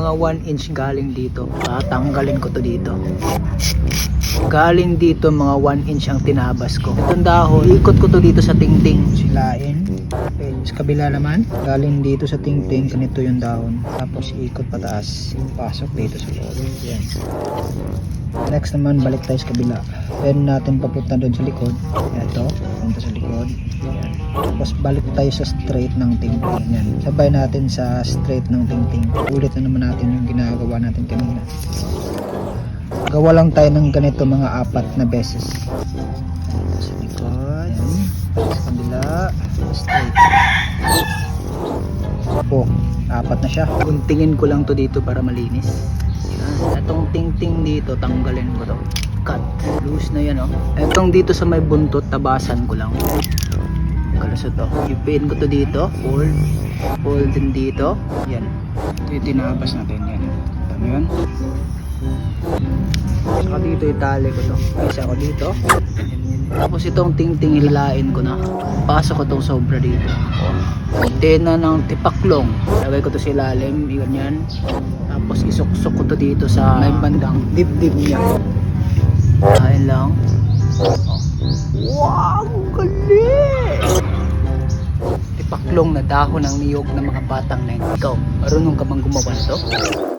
mga 1 inch galing dito. Tatanggalin ko to dito. Galing dito mga 1 inch ang tinabas ko. Itong dahon, ikot ko to dito sa tingting. Silain. Okay, sa kabila naman, galing dito sa tingting, ganito yung dahon. Tapos ikot pataas. Pasok dito sa loob. Yan. Next naman, balik tayo sa kabila. Pwede natin papunta doon sa likod. Ito, punta sa likod. Yan. Tapos balik tayo sa straight ng tingting. Yan. Sabay natin sa straight ng tingting. Ulit na naman natin yung ginagawa natin kanina. Gawa lang tayo ng ganito mga apat na beses. Sa likod. Sa kabila. Straight. Oh, apat na siya. Guntingin ko lang to dito para malinis. Yan. Itong ting-ting dito, tanggalin ko to. Cut. Loose na yan, oh. Itong dito sa may buntot, tabasan ko lang. Kalusot to. Ipin ko to dito. Fold. Fold din dito. Yan. Ito yung tinabas natin. Yan. Tama yun. Saka dito itali ko to. Isa ko dito. Tapos itong ting-ting hilain ko na. Pasok ko tong sobra dito. Antena ng tipaklong. Lagay ko to sa ilalim. Iwan yan. Tapos isuksok ko to dito sa may bandang dibdib niya. Wow! Galing! Tipaklong na dahon ng niyog ng mga batang na. Ikaw, marunong ka bang gumawa nito?